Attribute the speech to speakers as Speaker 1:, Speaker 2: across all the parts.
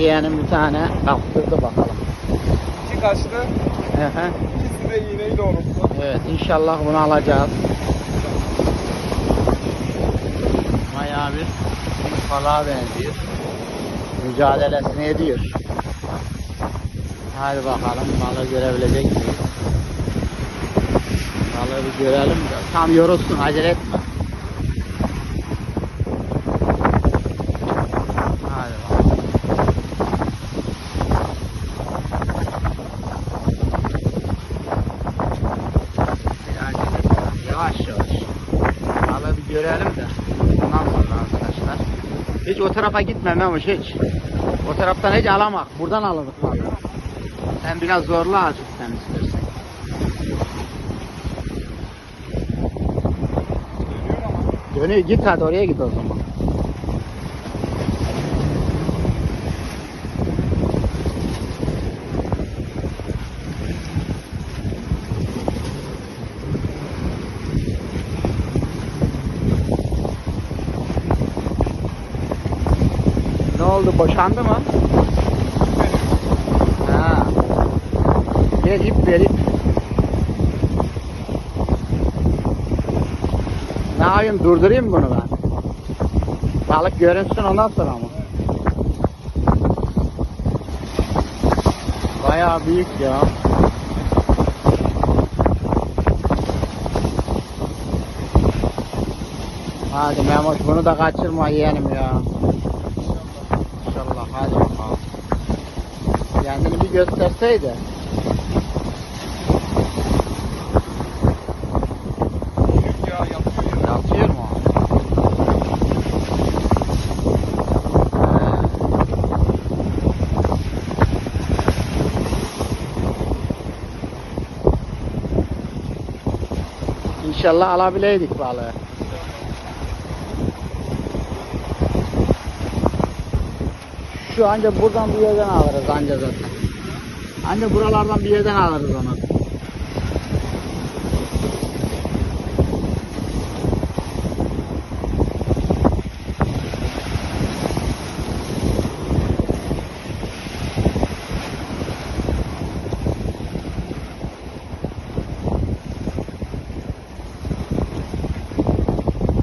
Speaker 1: yeğenim bir tane kaptırdı bakalım.
Speaker 2: İki kaçtı.
Speaker 1: Hı hı.
Speaker 2: İkisi de iğneyi doğrulttu.
Speaker 1: evet inşallah bunu alacağız. Bayağı bir balığa benziyor. Mücadelesini ediyor. Hadi bakalım balığı görebilecek miyiz? Balığı bir görelim de tam yorulsun acele etme. Hadi bakalım. Bir acele etme. Yavaş yavaş. Balığı bir görelim de. Ondan sonra arkadaşlar. Hiç o tarafa gitme Memuş hiç. O taraftan hiç alamak. Buradan alırdık balığı. Sen biraz zorla azıcık sen istersen.
Speaker 2: Dönüyor
Speaker 1: git hadi oraya git o zaman. Ne oldu boşandı mı? Ha. Ver ip. Ne yapayım durdurayım bunu ben. Balık görünsün ondan sonra mı? Bayağı büyük ya. Hadi Memoş bunu da kaçırma yeğenim ya. İnşallah hadi bakalım. Kendini bir gösterseydi. Mu? İnşallah alabileydik balığı. Şu anca buradan bir yerden alırız anca zaten. Anca buralardan bir yerden alırız onu.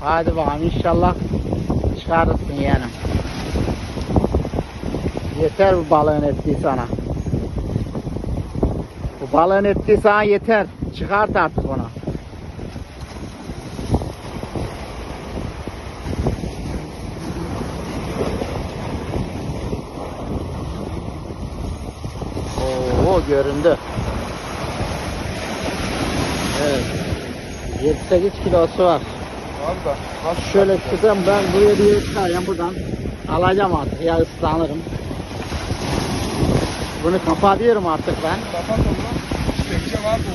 Speaker 1: Hadi bakalım inşallah çıkarırsın yeğenim. Yeter bu balığın ettiği sana. Bu balığın ettiği sana yeter. Çıkart artık onu. Oo göründü. Evet. 7-8 kilosu var.
Speaker 2: Var da. Kaç
Speaker 1: Şöyle çıkacağım ben buraya bir çıkayım buradan. Alacağım artık ya ıslanırım. Bunu kapatıyorum artık ben.
Speaker 2: Kapat onu. Kepçe var orada?